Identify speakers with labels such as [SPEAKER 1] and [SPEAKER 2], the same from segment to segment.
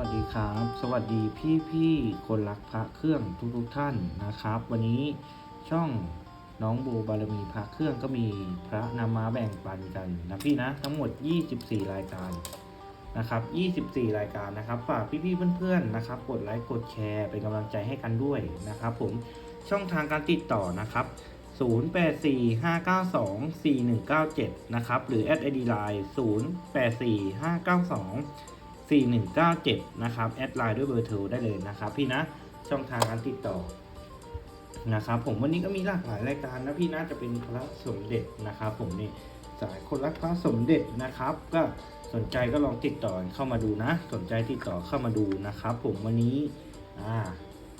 [SPEAKER 1] วัสดีครับ สวัสดีพี่พี่ๆคนรักพระเครื่องทุกทุกๆท่านนะครับ วันนี้ช่องน้องโบบารมีพระเครื่องก็มีพระนำมาแบ่งปันกันนะพี่นะทั้งหมด 24 รายการนะครับ 24 รายการนะครับฝากพี่พี่ๆเพื่อนๆนะครับ กดไลค์กดแชร์เป็นกำลังใจให้กันด้วยนะครับ ผมช่องทางการติดต่อนะครับ 0845924197 นะครับ หรือแอดไอดีไลน์084592 4197 นะครับ แอดไลน์ด้วยเบอร์โทรได้เลยนะครับ พี่นะ ช่องทางการติดต่อนะครับ ผมวันนี้ก็มีหลากหลายรายการนะพี่นะจะเป็นพระสมเด็จนะครับ ผมนี่สายคนรักพระสมเด็จนะครับ ก็สนใจก็ลองติดต่อเข้ามาดูนะ สนใจติดต่อเข้ามาดูนะครับ ผมวันนี้อ่า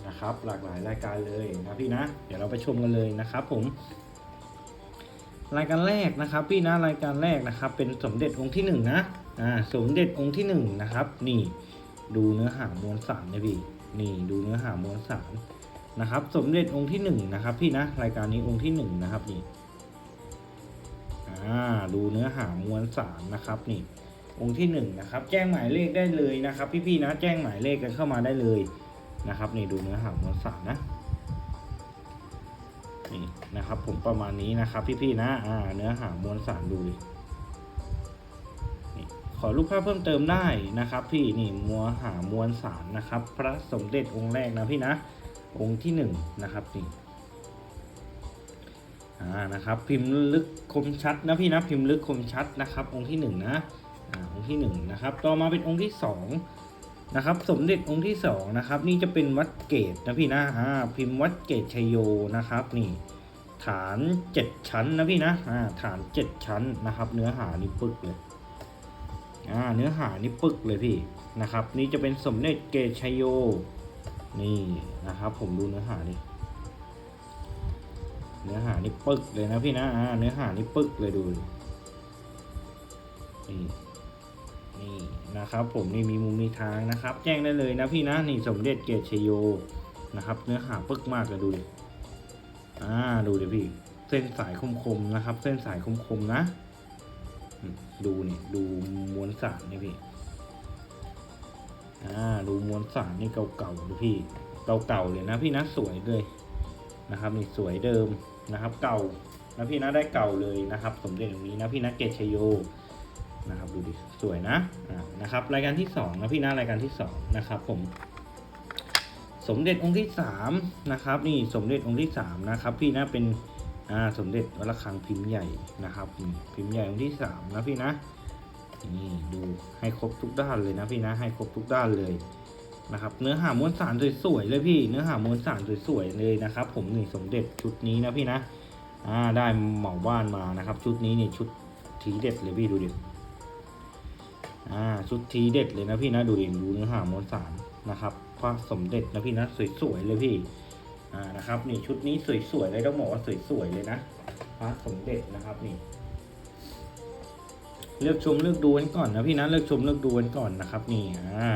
[SPEAKER 1] นะครับ หลากหลายรายการเลยนะพี่นะ เดี๋ยวเราไปชมกันเลยนะครับผมรายการแรกนะครับ พี่นะรายการแรกนะครับ เป็นสมเด็จองค์ที่หนึ่งนะ สมเด็จองค์ที่หนึ่งนะครับ นี่ดูเนื้อหามวลสารนะพี่นี่ดูเนื้อหามวลสารนะครับ สมเด็จองค์ที่หนึ่งนะครับพี่นะรายการนี้องค์ที่หนึ่งนะครับนี่อ่าดูเนื้อหามวลสารนะครับนี่องค์ที่หนึ่งนะครับ แจ้งหมายเลขได้เลยนะครับ พี่ๆนะแจ้งหมายเลขกันเข้ามาได้เลยนะครับ นี่ดูเนื้อหามวลสารนะนี่นะครับ ผมประมาณนี้นะครับ พี่ๆนะอ่าเนื้อหามวลสารดูดินี่ ขอรูปภาพเพิ่มเติมได้นะครับ พี่นี่มัวหามวลสารนะครับ พระสมเด็จองค์แรกนะพี่นะ องค์ที่หนึ่งนะครับนี่อ่านะครับ พิมพ์ลึกคมชัดนะพี่นะพิมพ์ลึกคมชัดนะครับ องค์ที่หนึ่งนะอ่าองค์ที่หนึ่งนะครับ ต่อมาเป็นองค์ที่สองนะครับ สมเด็จองค์ที่สองนะครับ นี่จะเป็นวัดเกตนะพี่นะอ่าพิมพ์วัดเกตชยโยนะครับนี่ฐานเจ็ดชั้นนะพี่นะอ่าฐานเจ็ดชั้นนะครับ เนื้อหานี่ปึกเลย อ่าเนื้อหานี่ปึกเลยพี่นะครับ นี่จะเป็นสมเด็จเกตชัยโย นี่นะครับ ผมดูเนื้อหาดิเนื้อหานี่ปึกเลยนะพี่นะอ่าเนื้อหานี่ปึกเลยดูนี่นี่นะครับ ผมนี่มีมุมมีทางนะครับ แจ้งได้เลยนะพี่นะนี่สมเด็จเกตชัยโยนะครับ เนื้อหาปึกมากเลยดูดิอ่าดูดิพี่ เส้นสายคมๆนะครับ เส้นสายคมๆนะ ดูนี่ดูมวลสารนี่พี่อ่าดูมวลสารนี่เก่าๆดูพี่เก่าๆเลยนะพี่นะสวยเลยนะครับนี่สวยเดิมนะครับ เก่านะพี่นะได้เก่าเลยนะครับ สมเด็จอย่างนี้นะพี่นะเกชโยนะครับดูดิสวยนะอ่านะครับ รายการที่สองนะพี่นะรายการที่สองนะครับผมสมเด็จองค์ที่สามนะครับนี่สมเด็จองค์ที่สามนะครับพี่นะเป็น อ่าสมเด็จวัดระฆังพิมพ์ใหญ่นะครับพิมพ์ใหญ่องค์ที่สามนะพี่นะนี่ดูให้ครบทุกด้านเลยนะพี่นะให้ครบทุกด้านเลยนะครับเนื้อหามวลสารสวยๆเลยพี่เนื้อหามวลสารสวยๆเลยนะครับ ผมนี่สมเด็จชุดนี้นะพี่นะอ่าได้เหมาบ้านมานะครับ ชุดนี้นี่ชุดทีเด็ดเลยพี่ดูดิอ่าชุดทีเด็ดเลยนะพี่นะดูดิดูเนื้อหามวลสารนะครับพระสมเด็จนะพี่นะสวยๆเลยพี่ อ่านะครับนี่ชุดนี้สวยๆเลยต้องบอกว่าสวยๆเลยนะพระสมเด็จนะครับนี่ เลือกชมเลือกดูกันก่อนนะพี่นะเลือกชมเลือกดูกันก่อนนะครับนี่อ่า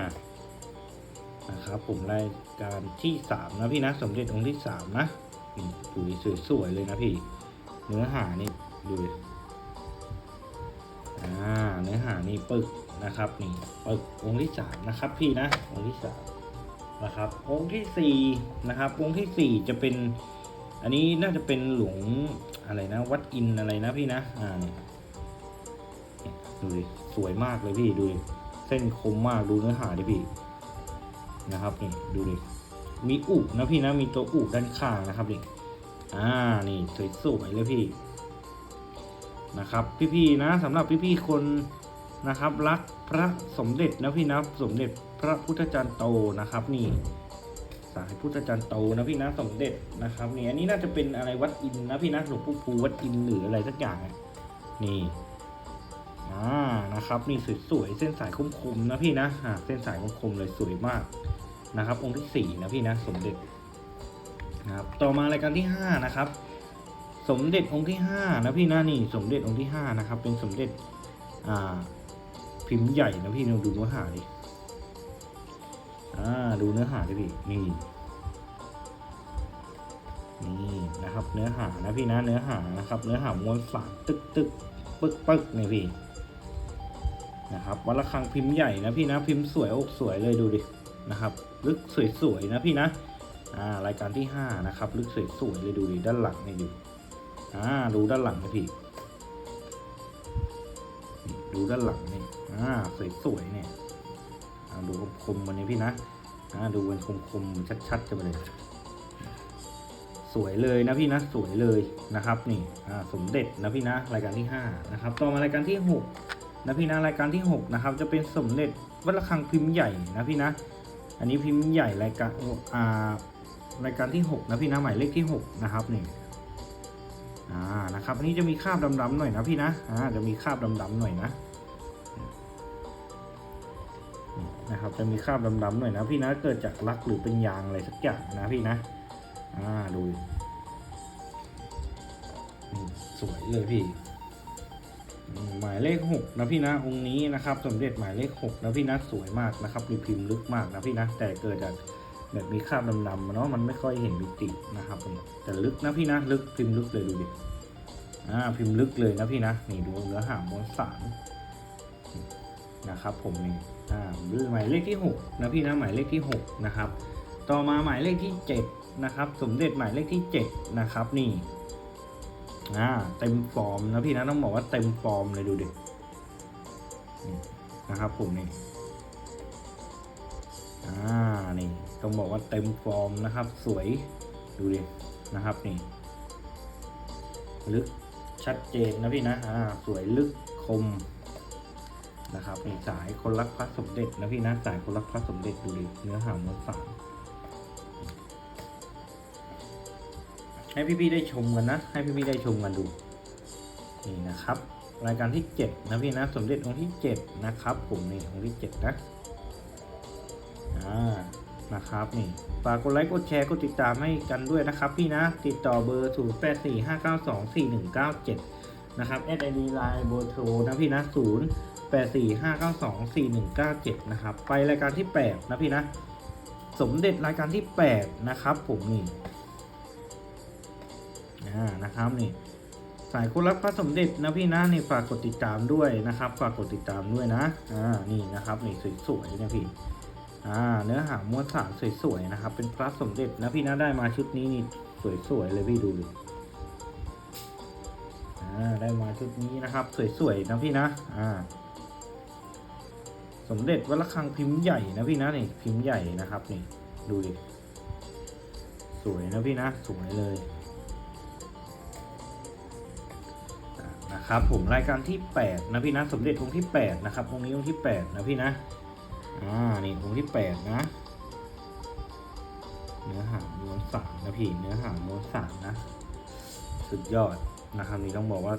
[SPEAKER 1] นะครับผมรายการที่สามนะพี่นะสมเด็จองค์ที่สามนะนี่ดูสวยๆเลยนะพี่ เนื้อหานี่ดูอ่าเนื้อหานี่ปึกนะครับนี่ปึกองค์ที่สามนะครับพี่นะองค์ที่สาม นะครับองค์ที่สี่นะครับองค์ที่สี่จะเป็น อันนี้น่าจะเป็นหลวงอะไรนะ วัดอินอะไรนะพี่นะอ่าเนี่ยดูดิสวยมากเลยพี่ดูดิเส้นคมมากดูเนื้อหาดิพี่นะครับนี่ดูดิมีอุกนะพี่นะมีตัวอุกด้านข้างนะครับนี่อ่านี่สวยๆเลยพี่นะครับ พี่ๆนะสำหรับพี่ๆคน นะครับ รักพระสมเด็จนะพี่นะสมเด็จพระพุทธจารย์โตนะครับ นี่สายพุทธจารย์โตนะพี่นะสมเด็จนะครับนี่อันนี้น่าจะเป็นอะไรวัดอินนะพี่นะหลวงปู่ภูวัดอินหรืออะไรสักอย่างนี่อ่านะครับ นี่สวยๆเส้นสายคมๆนะพี่นะอ่าเส้นสายคมๆเลยสวยมากนะครับ องค์ที่สี่นะพี่นะสมเด็จนะครับต่อมารายการที่ห้านะครับ สมเด็จองค์ที่ห้านะพี่นะนี่สมเด็จองค์ที่ห้านะครับ เป็นสมเด็จอ่า พิมพ์ใหญ่นะพี่ลองดูเนื้อหาดิอ่าดูเนื้อหาดิพี่นี่นี่นะครับ เนื้อหานะพี่นะเนื้อหานะครับ เนื้อหามวลสารตึกตึกปึกปึกนี่พี่นะครับวัดระฆังพิมพ์ใหญ่นะพี่นะพิมพ์สวยอกสวยเลยดูดินะครับ ลึกสวยๆนะพี่นะอ่ารายการที่ห้านะครับลึกสวยๆเลยดูดิด้านหลังนี่ดูอ่าดูด้านหลังนะพี่นี่ดูด้านหลังนี่ อ่าสวยๆเนี่ยดูคมๆมันนี่พี่นะอ่าดูมันคมๆชัดๆกันไปเลย สวยเลยนะพี่นะสวยเลยนะครับนี่อ่าสมเด็จนะพี่นะรายการที่ห้านะครับต่อมารายการที่หกนะพี่นะรายการที่หกนะครับจะเป็นสมเด็จวัดระฆังพิมพ์ใหญ่นะพี่นะอันนี้พิมพ์ใหญ่รายการอ่ารายการที่หกนะพี่นะหมายเลขที่หกนะครับนี่อ่านะครับอันนี้จะมีคราบดำๆหน่อยนะพี่นะอ่าจะมีคราบดำๆหน่อยนะ นะครับ จะมีคราบดำๆหน่อยนะพี่นะเกิดจากลักหรือเป็นยางอะไรสักอย่างนะพี่นะอ่าดูสวยเลยพี่ หมายเลขหกนะพี่นะองค์นี้นะครับ สมเด็จหมายเลขหกนะพี่นะสวยมากนะครับ มีพิมพ์ลึกมากนะพี่นะแต่เกิดจากแบบมีคราบดำๆเนาะมันไม่ค่อยเห็นมิตินะครับแต่ลึกนะพี่นะลึกพิมพ์ลึกเลยดูดิอ่าพิมพ์ลึกเลยนะพี่นะนี่ดูเนื้อหามวลสาร นะครับผมนี่อ่าหมายเลขที่หกนะพี่นะหมายเลขที่หกนะครับต่อมาหมายเลขที่เจ็ดนะครับสมเด็จหมายเลขที่เจ็ดนะครับนี่อ่าเต็มฟอร์มนะพี่นะต้องบอกว่าเต็มฟอร์มเลยดูดินนะครับผมนี่อ่านี่ต้องบอกว่าเต็มฟอร์มนะครับ สวยดูดินะครับนี่ลึกชัดเจนนะพี่นะอ่าสวยลึกคม นะครับสายคนรักพระสมเด็จนะพี่นะสายคนรักพระสมเด็จดูดิเนื้อหามวลสารให้พี่ๆได้ชมกันนะ ให้พี่ๆได้ชมกันดูนี่นะครับ รายการที่เจ็ดนะพี่นะสมเด็จองค์ที่เจ็ดนะครับผมนี่องค์ที่เจ็ดนะอ่านะครับนี่ฝากกดไลค์กดแชร์กดติดตามให้กันด้วยนะครับ พี่นะติดต่อเบอร์ 0 8 4 5 9 2 4 1 9 7 นะครับแอดไอดีไลน์เบอร์โทรนะพี่นะ0 8 4 5 9 2 4 1 9 7 นะครับ ไปรายการที่ 8 นะพี่นะ สมเด็จรายการที่ 8 นะครับผมนี่อ่านะครับนี่ สายคนรักพระสมเด็จนะพี่นะนี่ฝากกดติดตามด้วยนะครับ ฝากกดติดตามด้วยนะ อ่า นี่นะครับนี่สวยๆนะพี่ อ่า เนื้อหามวลสารสวยๆนะครับ เป็นพระสมเด็จนะพี่นะได้มาชุดนี้นี่สวยๆเลยพี่ดูดิอ่าได้มาชุดนี้นะครับ สวยๆนะพี่นะ อ่า สมเด็จวัดระฆังพิมพ์ใหญ่นะพี่นะนี่พิมพ์ใหญ่นะครับนี่ดูดิสวยนะพี่นะสวยเลยนะครับผมรายการที่ 8 นะพี่นะสมเด็จองค์ที่ 8 นะครับองค์นี้องค์ที่ 8 นะพี่นะอ่านี่องค์ที่ 8 นะเนื้อหาม้วนสารนะพี่เนื้อหาม้วนสารนะ สุดยอดนะครับนี่ต้องบอกว่า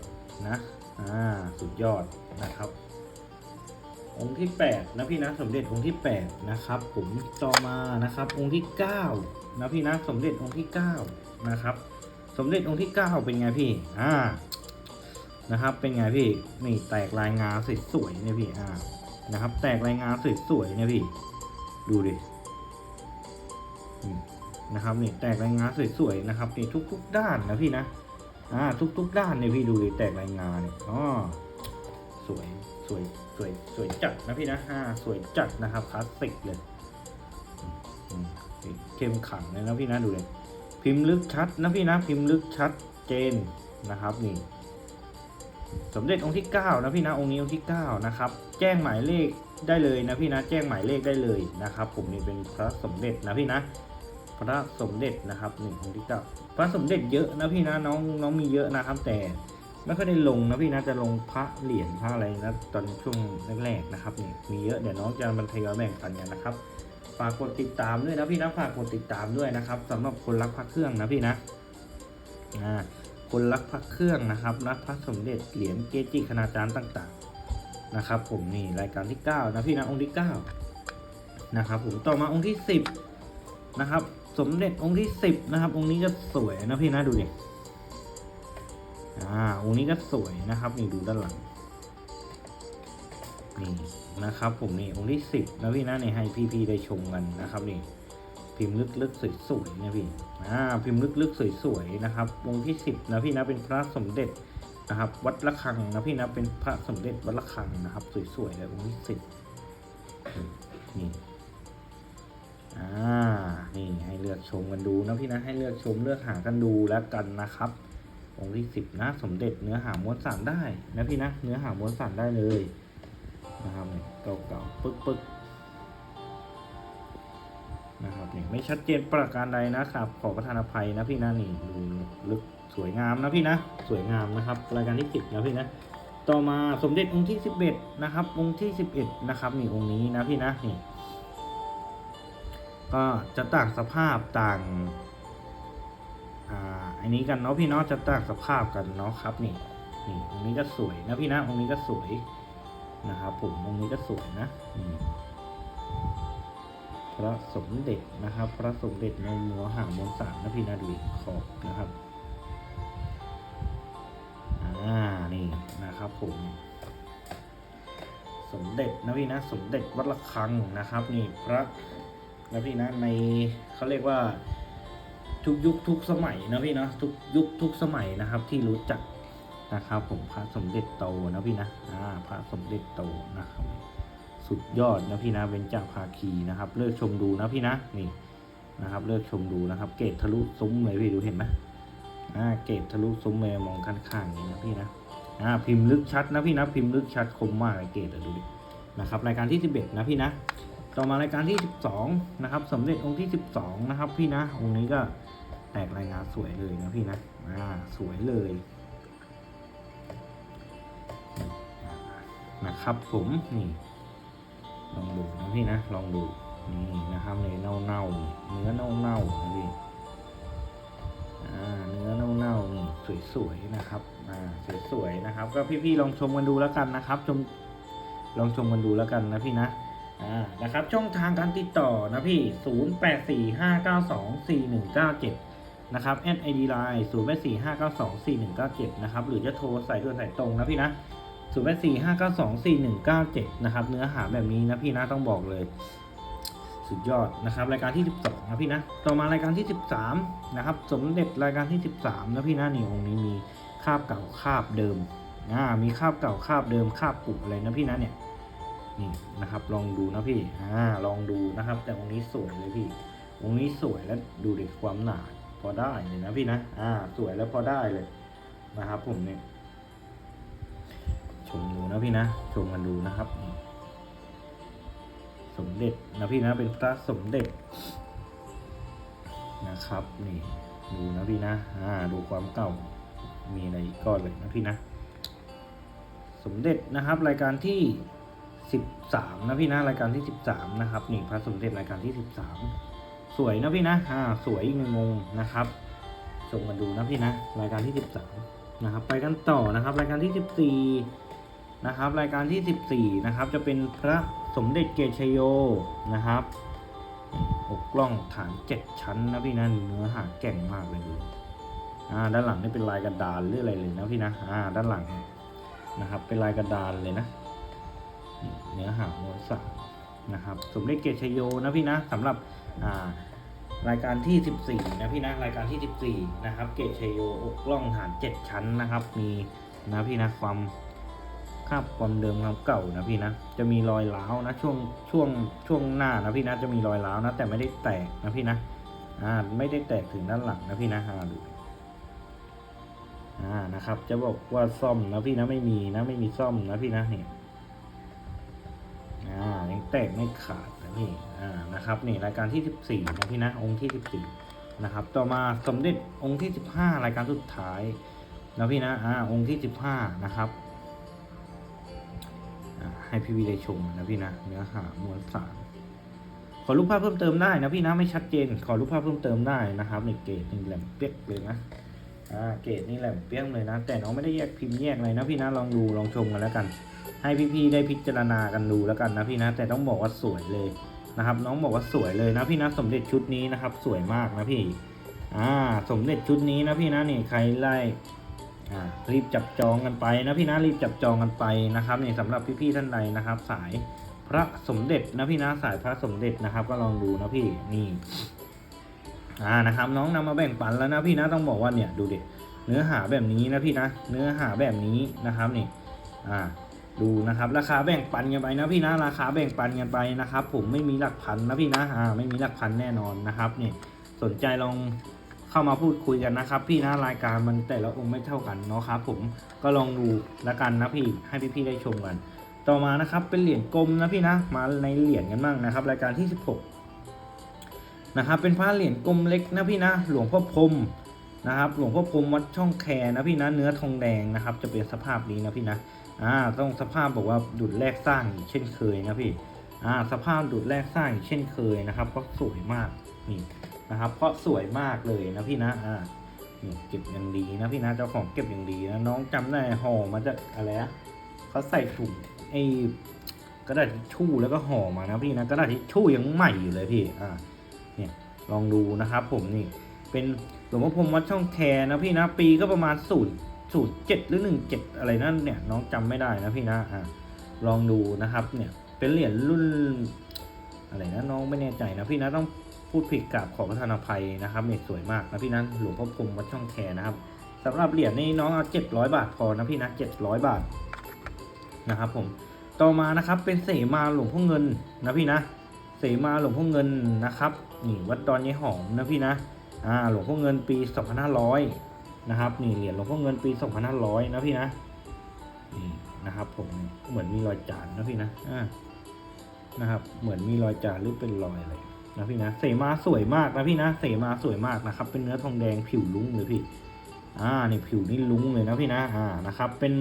[SPEAKER 1] นะอ่าสุดยอดนะครับ องค์ที่ 8 นะพี่นะสมเด็จองค์ที่ 8 นะครับผมต่อมานะครับองค์ที่ 9 นะพี่นะสมเด็จองค์ที่ 9 นะครับ สมเด็จองค์ที่ 9 เป็นไงพี่อ่านะครับ เป็นไงพี่นี่แตกลายงาสวยๆเนี่ยพี่อ่านะครับ แตกลายงาสวยๆเนี่ยพี่ ดูดินะครับนี่แตกลายงาสวยๆนะครับนี่ทุก ๆ ด้านนะพี่นะอ่าทุก ๆ ด้านเนี่ยพี่ดูดิแตกลายงาเนี่ยอ๋อสวยสวย สวยสวยจัดนะพี่นะอ่าสวยจัดนะครับคลาสสิกเลยเข้มขังเลยนะพี่นะดูเลยพิมพ์ลึกชัดนะพี่นะพิมพ์ลึกชัดเจนนะครับนี่สมเด็จองค์ที่ 9 นะพี่นะองค์นี้องค์ที่ 9 นะครับ แจ้งหมายเลขได้เลยนะพี่นะ แจ้งหมายเลขได้เลยนะครับ ผมนี่เป็นพระสมเด็จนะพี่นะ พระสมเด็จนะครับหนี่งองค์ที่ 9 พระสมเด็จเยอะนะพี่นะน้องน้องมีเยอะนะครับ แต่ ไม่ค่อยได้ลงนะพี่นะจะลงพระเหรียญพระอะไรนะตอนช่วงแรกๆนะครับเนี่ยมีเยอะเดี๋ยวน้องจะบรรทยอยแบ่งปันกันนะครับฝากกดติดตามด้วยนะพี่นะฝากกดติดตามด้วยนะครับสำหรับคนรักพระเครื่องนะพี่นะอ่าคนรักพระเครื่องนะครับรักพระสมเด็จเหรียญเกจิคณาจารย์ต่างๆนะครับ ผมนี่รายการที่ 9 นะพี่นะองค์ที่ 9 นะครับ ผมต่อมาองค์ที่ 10 นะครับ สมเด็จองค์ที่ 10 นะครับ องค์นี้ก็สวยนะพี่นะดูดิ อ่าองค์นี้ก็สวยนะครับนี่ดูด้านหลังนี่นะครับผมนี่องค์ที่10นะพี่นะนี่ให้พี่ๆได้ชมกันนะครับนี่พิมพ์ลึกๆสวยๆนะพี่อ่าพิมพ์ลึกๆสวยๆนะครับวงค์ที่10นะพี่นะเป็นพระสมเด็จนะครับ วัดระฆังนะพี่นะเป็นพระสมเด็จวัดระฆังนะครับ สวยๆเลยองค์ที่สิบนี่อ่านี่ให้เลือกชมกันดูนะพี่นะให้เลือกชมเลือกหากันดูแล้วกันนะครับ องค์ที่สิบนะสมเด็จเนื้อหาม้วนสารได้นะพี่นะเนื้อหาม้วนสารได้เลยนะครับเนี่ยเก่าๆปึ๊กปึ๊กนะครับเนี่ยไม่ชัดเจนประการใดนะครับ ขอประทานอภัยนะพี่นะนี่ดูลึกสวยงามนะพี่นะสวยงามนะครับรายการที่สิบนะพี่นะต่อมาสมเด็จองค์ที่สิบเอ็ดนะครับ องค์ที่สิบเอ็ดนะครับนี่องค์นี้นะพี่นะนี่ก็จะต่างสภาพต่าง อ่าอันนี้กันเนาะพี่เนาะจะต่างสภาพกันเนาะครับนี่นี่องค์นี้ก็สวยนะพี่นะองค์นี้ก็สวยนะครับผมองค์นี้ก็สวยนะพระสมเด็จนะครับ พระสมเด็จในหัวหางมวลสารนะพี่นะดูขอบนะครับอ่านี่นะครับผมสมเด็จนะพี่นะสมเด็จวัดระฆังนะครับ นี่พระนะพี่นะในเขาเรียกว่า ทุกยุคทุกสมัยนะพี่นะทุกยุคทุกสมัยนะครับ ที่รู้จักนะครับ ผมพระสมเด็จโตนะพี่นะอ่าพระสมเด็จโตนะครับ สุดยอดนะพี่นะเบญจากภาคีนะครับ เลือกชมดูนะพี่นะนี่นะครับ เลือกชมดูนะครับ เกตทะลุซุ้มเลยพี่ดูเห็นไหมอ่าเกตทะลุซุ้มเลยมองข้างๆอย่างนี้นะพี่นะอ่าพิมพ์ลึกชัดนะพี่นะพิมพ์ลึกชัดคมมากเลยเกตดูดินะครับรายการที่ 11 นะพี่นะ ต่อมารายการที่ 12 นะครับสมเด็จองค์ที่ 12 นะครับพี่นะองค์นี้ก็ แตกรายงานสวยเลยนะพี่นะอ่าสวยเลยนะครับผมนี่ลองดูนะพี่นะลองดูนี่นะครับเนื้อเน่าๆเนื้อเน่าๆนะพี่อ่าเนื้อเน่าๆนี่สวยๆนะครับอ่าสวยๆนะครับ ก็พี่ๆลองชมกันดูแล้วกันนะครับชมลองชมกันดูแล้วกันนะพี่นะอ่านะครับช่องทางการติดต่อนะพี่ 0845924197 นะครับแอด ID Line 0845924197นะครับ หรือจะโทรใส่ด่วนใส่ตรงนะพี่นะ0845924197นะครับ เนื้อหาแบบนี้นะพี่นะต้องบอกเลย สุดยอดนะครับ รายการที่ 12 นะพี่นะ ต่อมารายการที่ 13 นะครับ สมเด็จรายการที่ 13 นะพี่นะนี่องค์นี้มีคาบเก่าคาบเดิมอ่ามีคาบเก่าคาบเดิมคาบปุกอะไรนะพี่นะเนี่ยนี่นะครับลองดูนะพี่อ่าลองดูนะครับ แต่องค์นี้สวยเลยพี่องค์นี้สวยแล้วดูเดิความหนา พอได้เลยนะพี่นะ อ่า สวยแล้วพอได้เลยนะครับ ผมเนี่ยชมดูนะพี่นะชมกันดูนะครับ สมเด็จนะพี่นะ เป็นพระสมเด็จนะครับ นี่ดูนะพี่นะ อ่า ดูความเก่า มีอะไรกก้อนเลยนะพี่นะ สมเด็จนะครับ รายการที่สิบสามนะพี่นะ รายการที่สิบสามนะครับ นี่พระสมเด็จรายการที่สิบสาม สวยนะพี่นะ อ่า สวยอีกหนึ่งองค์นะครับชมกันดูนะพี่นะ รายการที่สิบสามนะครับ ไปกันต่อนะครับ รายการที่สิบสี่นะครับ รายการที่สิบสี่นะครับ จะเป็นพระสมเด็จเกศชโยนะครับอกกล้องฐานเจ็ดชั้นนะพี่นะ เนื้อหาแก่งมากเลยดูอ่า ด้านหลังนี่เป็นลายกระดานหรืออะไรเลยนะพี่นะ อ่า ด้านหลังนะครับ เป็นลายกระดานเลยนะ เนื้อหามวลสาร นะครับ สมเด็จเกศชโยนะพี่นะสำหรับรายการที่ 14 นะพี่นะรายการที่ 14 นะครับ เกศชโยอกล้องฐาน 7 ชั้นนะครับ มีนะพี่นะความคาบความเดิมความเก่านะพี่นะจะมีรอยร้าวนะช่วงช่วงช่วงหน้านะพี่นะจะมีรอยร้าวนะ แต่ไม่ได้แตกนะพี่นะอ่าไม่ได้แตกถึงด้านหลังนะพี่นะอ่าดูอ่านะครับ จะบอกว่าซ่อมนะพี่นะไม่มีนะไม่มีซ่อมนะพี่นะเนี่ย แตกไม่ขาดนะพี่อ่านะครับนี่รายการที่ 14นะพี่นะองค์ที่ 14นะครับต่อมาสมเด็จองค์ที่ 15 รายการสุดท้ายนะพี่นะอ่าองค์ที่ 15 นะครับอ่าให้พี่วีได้ชมนะพี่นะเนื้อหามวลสารขอรูปภาพเพิ่มเติมได้นะพี่นะไม่ชัดเจน ขอรูปภาพเพิ่มเติมได้นะครับในเกรดนี่แหลมเปียกเลยนะอ่าเกรดนี่แหลมเปียกเลยนะ แต่น้องไม่ได้แยกพิมพ์แยกอะไรนะพี่นะลองดูลองชมกันแล้วกัน ให้พี่ๆได้พิจารณากันดูแล้วกันนะพี่นะแต่ต้องบอกว่าสวยเลยนะครับ น้องบอกว่าสวยเลยนะพี่นะสมเด็จชุดนี้นะครับ สวยมากนะพี่อ่าสมเด็จชุดนี้นะพี่นะนี่ใครไล่อ่ารีบจับจองกันไปนะพี่นะรีบจับจองกันไปนะครับนี่สำหรับพี่ๆท่านใดนะครับ สายพระสมเด็จนะพี่นะสายพระสมเด็จนะครับ ก็ลองดูนะพี่นี่อ่านะครับน้องนำมาแบ่งปันแล้วนะพี่นะต้องบอกว่าเนี่ยดูดิเนื้อหาแบบนี้นะพี่นะ เนื้อหาแบบนี้นะครับนี่อ่า ดูนะครับราคาแบ่งปันกันไปนะพี่นะราคาแบ่งปันกันไปนะครับ ผมไม่มีหลักพันนะพี่นะอ่าไม่มีหลักพันแน่นอนนะครับนี่สนใจลองเข้ามาพูดคุยกันนะครับ พี่นะรายการมันแต่ละองค์ไม่เท่ากันเนาะครับผมก็ลองดูละกันนะพี่ให้พี่ๆได้ชมกัน ต่อมานะครับเป็นเหรียญกลมนะพี่นะมาในเหรียญกันบ้างนะครับ รายการที่ 16นะครับเป็นพระเหรียญกลมเล็กนะพี่นะ หลวงพ่อพรมนะครับ หลวงพ่อพรมวัดช่องแคนะพี่นะเนื้อทองแดงนะครับ จะเป็นสภาพนี้นะพี่นะ อ่าต้องสภาพบอกว่าดุดแรกสร้างเช่นเคยนะพี่อ่าสภาพดุดแรกสร้างเช่นเคยนะครับก็สวยมากนี่นะครับ เพราะสวยมากเลยนะพี่นะอ่านี่เก็บอย่างดีนะพี่นะเจ้าของเก็บอย่างดีนะน้องจำได้ห่อมาจากอะไรอะเขาใส่ถุงไอ้กระดาษทิชชู่แล้วก็ห่อมานะพี่นะกระดาษทิชชู่ยังใหม่อยู่เลยพี่อ่าเนี่ยลองดูนะครับ ผมนี่เป็นหลวงพ่อพรมวัดช่องแคนะพี่นะปีก็ประมาณศูนย์ ศูนย์เจ็ดหรือหนึ่งเจ็ดอะไรนั่นเนี่ยน้องจำไม่ได้นะพี่นะอ่าลองดูนะครับเนี่ยเป็นเหรียญรุ่นอะไรนะน้องไม่แน่ใจนะพี่นะต้องพูดผิดกราบขอประทานอภัยนะครับเนี่ยสวยมากนะพี่นะหลวงพ่อพรมวัดช่องแคนะครับสำหรับเหรียญนี่น้องเอาเจ็ดร้อยบาทพอนะพี่นะเจ็ดร้อยบาทนะครับผมต่อมานะครับเป็นเสมาหลวงพ่อเงินนะพี่นะเสมาหลวงพ่อเงินนะครับนี่วัดดอนยายหอมนะพี่นะอ่าหลวงพ่อเงินปี 2500 นะครับนี่เหรียญหลวงพ่อเงินปี 2500 นะพี่นะนี่นะครับผมเหมือนมีรอยจานนะพี่นะอ่านะครับ เหมือนมีรอยจานหรือเป็นรอยอะไรนะพี่นะเสมาสวยมากนะพี่นะเสมาสวยมากนะครับ เป็นเนื้อทองแดงผิวลุ้งเลยพี่ อ่านี่ผิวนี่ลุ้งเลยนะพี่นะอ่านะครับ เป็น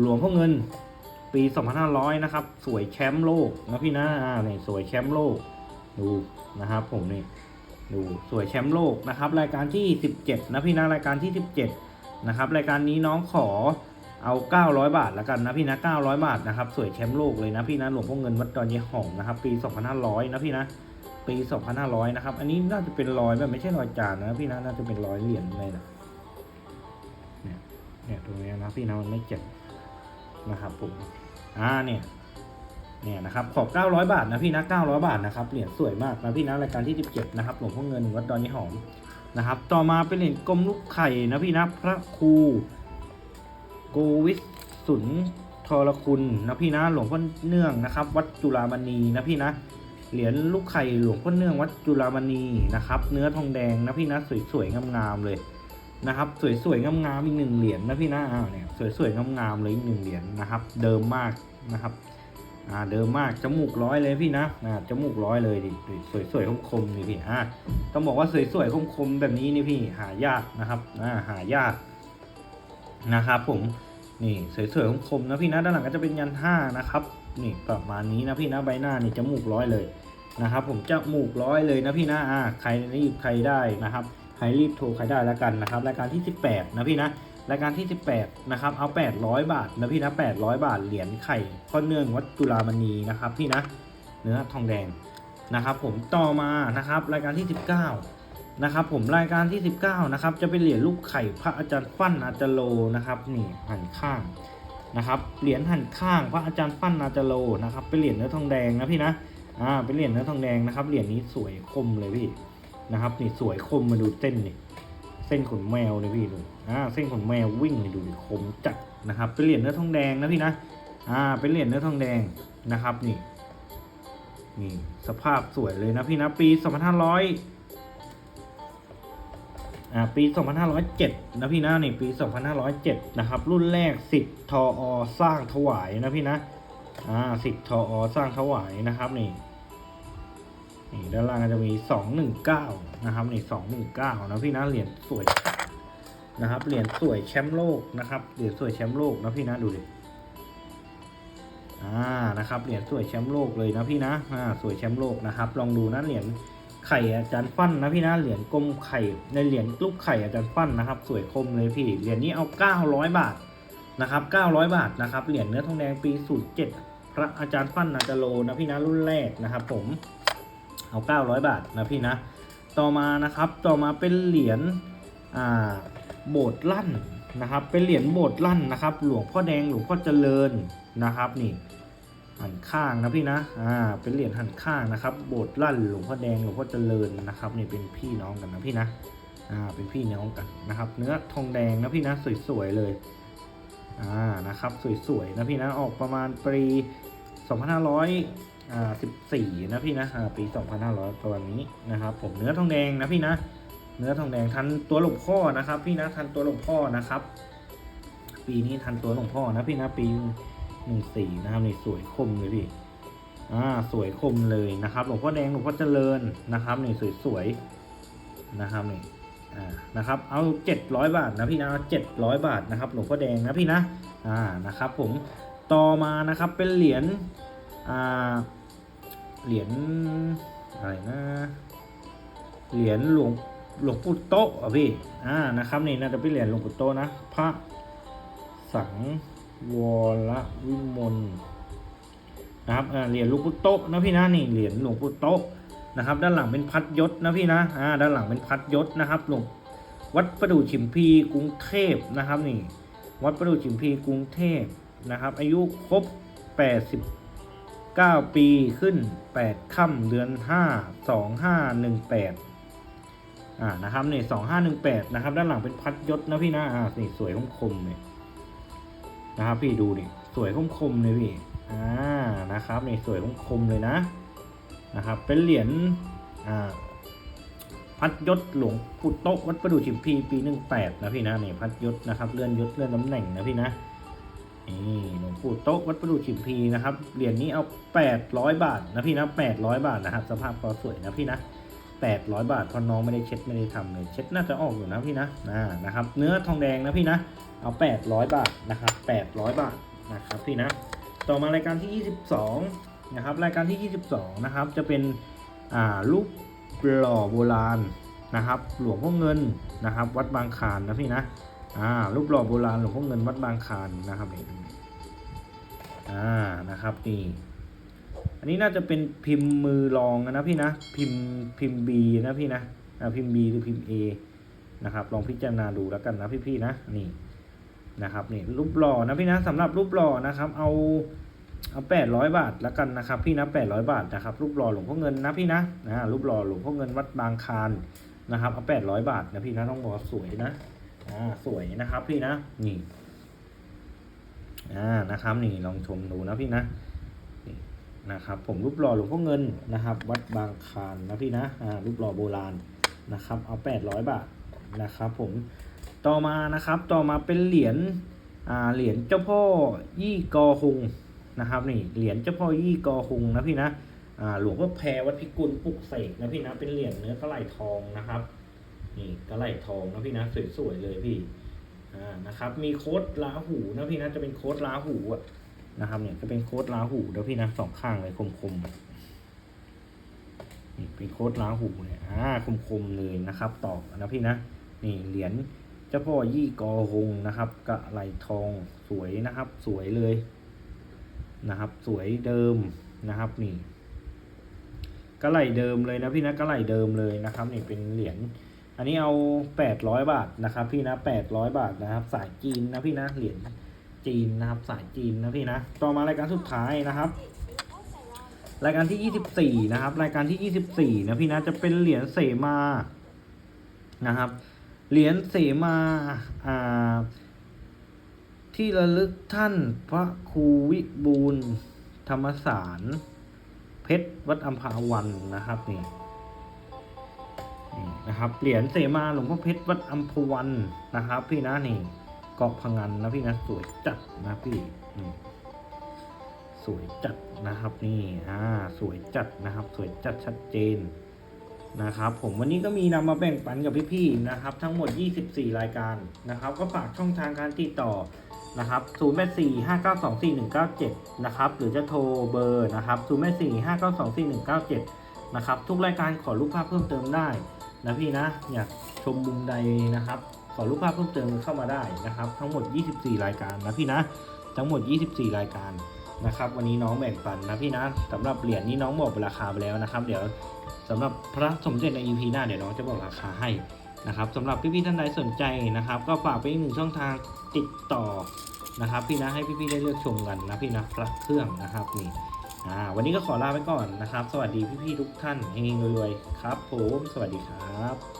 [SPEAKER 1] หลวงพ่อเงินปี 2500 นะครับ สวยแชมป์โลกนะพี่นะอ่านี่สวยแชมป์โลกดูนะครับผมนี่ ดูสวยแชมป์โลกนะครับรายการที่ 17 นะพี่นะรายการที่ 17 นะครับรายการนี้น้องขอเอา 900 บาทแล้วกันนะพี่นะ 900 บาทนะครับสวยแชมป์โลกเลยนะพี่นะหลวงพ่อเงินวัดดอนเยหองนะครับปี 2500 นะพี่นะปี 2500 นะครับ อันนี้น่าจะเป็นรอยแบบไม่ใช่รอยจานนะพี่นะน่าจะเป็นรอยเหรียญเลยนะเนี่ยเนี่ยตรงนี้นะพี่นะมันไม่เจ็บนะครับผมอ่าเนี่ย เนี่ยนะครับขอ900 บาทนะพี่นะ 900 บาทนะครับ เหรียญสวยมากนะพี่นะรายการที่17นะครับหลวงพ่อเงินวัดดอนยี่หอมนะครับ ต่อมาเป็นเหรียญกลมลูกไข่นะพี่นะพระครูโกวิสสุนทรคุณนะพี่นะหลวงพ่อเนื่องนะครับ วัดจุฬามณีนะพี่นะเหรียญลูกไข่หลวงพ่อเนื่องวัดจุฬามณีนะครับ เนื้อทองแดงนะพี่นะสวยๆงามๆเลยนะครับ สวยๆงามๆอีกหนึ่งเหรียญนะพี่นะอ้าวเนี่ยสวยๆงามๆเลยอีกหนึ่งเหรียญนะครับ เดิมมากนะครับ อ่าเดิมมากจมูกร้อยเลยพี่นะอ่าจมูกร้อยเลยดิสวยๆคมๆนี่พี่อ่าต้องบอกว่าสวยๆคมๆแบบนี้นี่พี่หายากนะครับอ่าหายากนะครับผมนี่สวยๆคมๆนะพี่นะด้านหลังก็จะเป็นยันห้านะครับนี่ประมาณนี้นะพี่นะใบหน้านี่จมูกร้อยเลยนะครับ ผมจมูกร้อยเลยนะพี่นะอ่าใครรีบใครได้นะครับใครรีบโทรใครได้แล้วกันนะครับรายการที่ 18 นะพี่นะ รายการที่ 18 นะครับ เอา 800 บาทนะพี่นะ 800 บาท เหรียญไข่ข้อเนื่องวัดจุฬามณีนะครับ พี่นะ เนื้อทองแดงนะครับ ผมต่อมานะครับ รายการที่ 19 นะครับ ผมรายการที่ 19 นะครับ จะเป็นเหรียญลูกไข่พระอาจารย์ฟั่นอาจารโลนะครับนี่หันข้างนะครับ เหรียญหันข้างพระอาจารย์ฟั่นอาจารโลนะครับ เป็นเหรียญเนื้อทองแดงนะพี่นะอ่าเป็นเหรียญเนื้อทองแดงนะครับ เหรียญนี้สวยคมเลยพี่นะครับ นี่สวยคมมาดูเส้นนี่ เส้นขนแมวเลยพี่ดูอ่าเส้นขนแมววิ่งนี่ดูคมจัดนะครับเป็นเหรียญเนื้อทองแดงนะพี่นะอ่าเป็นเหรียญเนื้อทองแดงนะครับนี่นี่สภาพสวยเลยนะพี่นะปี 2500อ่าปี 2507 นะพี่นะนี่ปี 2507 นะครับ รุ่นแรกสิทธ์ทออสร้างถวายนะพี่นะอ่าสิทธ์ทออสร้างถวายนะครับนี่ นี่ด้านล่างก็จะมีสองหนึ่งเก้านะครับนี่สองหนึ่งเก้านะพี่นะเหรียญสวยนะครับเหรียญสวยแชมป์โลกนะครับเหรียญสวยแชมป์โลกนะพี่นะดูดิอ่านะครับเหรียญสวยแชมป์โลกเลยนะพี่นะอ่าสวยแชมป์โลกนะครับ ลองดูนะเหรียญไข่อาจารย์ฟันนะพี่นะเหรียญกลมไข่ในเหรียญลูกไข่อาจารย์ฟันนะครับ สวยคมเลยพี่เหรียญนี้เอาเก้าร้อยบาทนะครับเก้าร้อยบาทนะครับเหรียญเนื้อทองแดงปีศูนย์เจ็ดพระอาจารย์ฟันนาจโลนะพี่นะรุ่นแรกนะครับผม เอา 900 บาทนะพี่นะ ต่อมานะครับต่อมาเป็นเหรียญอ่าโบสถ์ลั่นนะครับ เป็นเหรียญโบสถ์ลั่นนะครับ หลวงพ่อแดงหลวงพ่อเจริญนะครับนี่หันข้างนะพี่นะ อ่า เป็นเหรียญหันข้างนะครับ โบสถ์ลั่นหลวงพ่อแดงหลวงพ่อเจริญนะครับนี่เป็นพี่น้องกันนะพี่นะ อ่า เป็นพี่น้องกันนะครับ เนื้อทองแดงนะพี่นะสวยๆเลย อ่า นะครับสวยๆนะพี่นะ ออกประมาณปี 2500อ่า 14 นะพี่นะอ่าปี 2500ประมาณนี้นะครับ ผมเนื้อทองแดงนะพี่นะ เนื้อทองแดงทันตัวหลวงพ่อนะครับ พี่นะทันตัวหลวงพ่อนะครับ ปีนี้ทันตัวหลวงพ่อนะพี่นะปีหนึ่งสี่นะครับนี่สวยคมเลยพี่อ่าสวยคมเลยนะครับ หลวงพ่อแดงหลวงพ่อเจริญนะครับนี่สวยๆนะครับนี่อ่านะครับ เอาเจ็ดร้อยบาทนะพี่นะเจ็ดร้อยบาทนะครับ หลวงพ่อแดงนะพี่นะอ่านะครับ ผมต่อมานะครับเป็นเหรียญอ่า เหรียญอะไรนะเหรียญหลวงหลวงปู่โตะอะพี่อ่านะครับนี่น่าจะเป็นเหรียญหลวงปู่โตะนะ พระสังวรวิมลนะครับเหรียญหลวงปู่โตะนะพี่นะนี่เหรียญหลวงปู่โตะนะครับ ด้านหลังเป็นพัดยศนะพี่นะอ่าด้านหลังเป็นพัดยศนะครับหลวงวัดประดู่ฉิมพีกรุงเทพนะครับนี่ วัดประดู่ฉิมพีกรุงเทพนะครับ อายุครบ 9 ปีขึ้น 8ค่ำเดือน 5 2518 อ่านะครับเนี่ยสองห้าหนึ่งแปดนะครับ ด้านหลังเป็นพัดยศนะพี่นะอ่านี่สวยคมคมเลยนะครับ พี่ดูดิสวยคมคมเลยพี่อ่านะครับนี่สวยคมคมเลยนะนะครับ เป็นเหรียญอ่าพัดยศหลวงปู่โต๊ะวัดประดู่ชิมพีปีหนึ่งแปดนะพี่นะนี่พัดยศนะครับเลื่อนยศเลื่อนตำแหน่งนะพี่นะ นี่หลวงปู่โต๊ะวัดประดู่ชิมพีนะครับ เหรียญนี้เอาแปดร้อยบาทนะพี่นะแปดร้อยบาทนะครับ สภาพก็สวยนะพี่นะแปดร้อยบาทเพราะน้องไม่ได้เช็ดไม่ได้ทำเลย เช็ดน่าจะออกอยู่นะพี่นะอ่านะครับ เนื้อทองแดงนะพี่นะ เอาแปดร้อยบาทนะครับแปดร้อยบาทนะครับพี่นะ ต่อมารายการที่ยี่สิบสองนะครับ รายการที่ยี่สิบสองนะครับ จะเป็นอ่ารูปหล่อโบราณนะครับ หลวงพ่อเงินนะครับ วัดบางคานนะพี่นะอ่ารูปหล่อโบราณหลวงพ่อเงินวัดบางคานนะครับนี่ อ่านะครับนี่อันนี้น่าจะเป็นพิมพ์มือรองนะพี่นะพิมพ์พิมพ์ B นะพี่นะอ่าพิมพ์ B หรือพิมพ์ A นะครับลองพิจารณาดูแล้วกันนะพี่ๆนะนี่นะครับนี่รูปหล่อนะพี่นะสำหรับรูปหล่อนะครับเอาเอาแปดร้อยบาทแล้วกันนะครับ พี่นะแปดร้อยบาทนะครับรูปหล่อหลวงพ่อเงินนะพี่นะอ่ารูปหล่อหลวงพ่อเงินวัดบางคานนะครับเอาแปดร้อยบาทนะพี่นะต้องบอกว่าสวยนะอ่าสวยนะครับพี่นะนี่ อ่านะครับนี่ลองชมดูนะพี่นะนะครับ ผมรูปหล่อหลวงพ่อเงินนะครับ วัดบางคานนะพี่นะอ่ารูปหล่อโบราณนะครับ เอา 800 บาทนะครับผมต่อมานะครับต่อมาเป็นเหรียญอ่าเหรียญเจ้าพ่อยี่กอฮงนะครับนี่เหรียญเจ้าพ่อยี่กอฮงนะพี่นะอ่าหลวงพ่อแพรวัดพิกุลปลุกเสกนะพี่นะเป็นเหรียญเนื้อกระไหลทองนะครับนี่กระไหลทองนะพี่นะสวยๆเลยพี่ นะครับมีโค้ดลาหูนะพี่นะจะเป็นโค้ดลาหูอะนะครับเนี่ยจะเป็นโค้ดลาหูเดี๋ยวพี่นะสองข้างเลยคมๆนี่เป็นโค้ดลาหูเนี่ยอ่าคมๆเลยนะครับตอกนะพี่นะนี่เหรียญเจ้าพ่อยี่กอหงนะครับกระไหลทองสวยนะครับ สวยเลยนะครับ สวยเดิมนะครับนี่กระไหลเดิมเลยนะพี่นะกระไหลเดิมเลยนะครับนี่เป็นเหรียญ อันนี้เอาแปดร้อยบาทนะครับ พี่นะแปดร้อยบาทนะครับ สายจีนนะพี่นะเหรียญจีนนะครับ สายจีนนะพี่นะ ต่อมารายการสุดท้ายนะครับ รายการที่ 24 นะครับ รายการที่ 24 นะพี่นะจะเป็นเหรียญเสมานะครับ เหรียญเสมาอ่าที่ระลึกท่านพระครูวิบูลธรรมสาร เพชรวัดอัมพาวันนะครับนี่ นะครับเหรียญเสมาหลวงพ่อเพชรวัดอัมพวันนะครับพี่นะนี่เกาะพังงันนะพี่นะสวยจัดนะพี่นี่สวยจัดนะครับนี่อ่าสวยจัดนะครับ สวยจัดชัดเจนนะครับผมวันนี้ก็มีนำมาแบ่งปันกับพี่ๆนะครับ ทั้งหมด 24 รายการนะครับ ก็ฝากช่องทางการติดต่อนะครับ 0 8 4 5 9 2 4 1 9 7 นะครับ หรือจะโทรเบอร์นะครับ 0 8 4 5 9 2 4 1 9 7 นะครับ ทุกรายการขอรูปภาพเพิ่มเติมได้ นะพี่นะอยากชมมุมใดนะครับขอรูปภาพเพิ่มเติมเข้ามาได้นะครับ ทั้งหมด 24 รายการนะพี่นะทั้งหมด 24 รายการนะครับ วันนี้น้องแบ่งปันนะพี่นะสำหรับเหรียญนี้น้องบอกราคาไปแล้วนะครับ เดี๋ยวสำหรับพระสมเด็จใน EP หน้าเดี๋ยวน้องจะบอกราคาให้นะครับสำหรับพี่ๆท่านใดสนใจนะครับ ก็ฝากไปอีกหนึ่งช่องทางติดต่อนะครับ พี่นะให้พี่ๆได้เลือกชมกันนะพี่นะพระเครื่องนะครับนี่ วันนี้ก็ขอลาไปก่อนนะครับ สวัสดีพี่ๆทุกท่านเฮงๆรวยๆครับผม สวัสดีครับ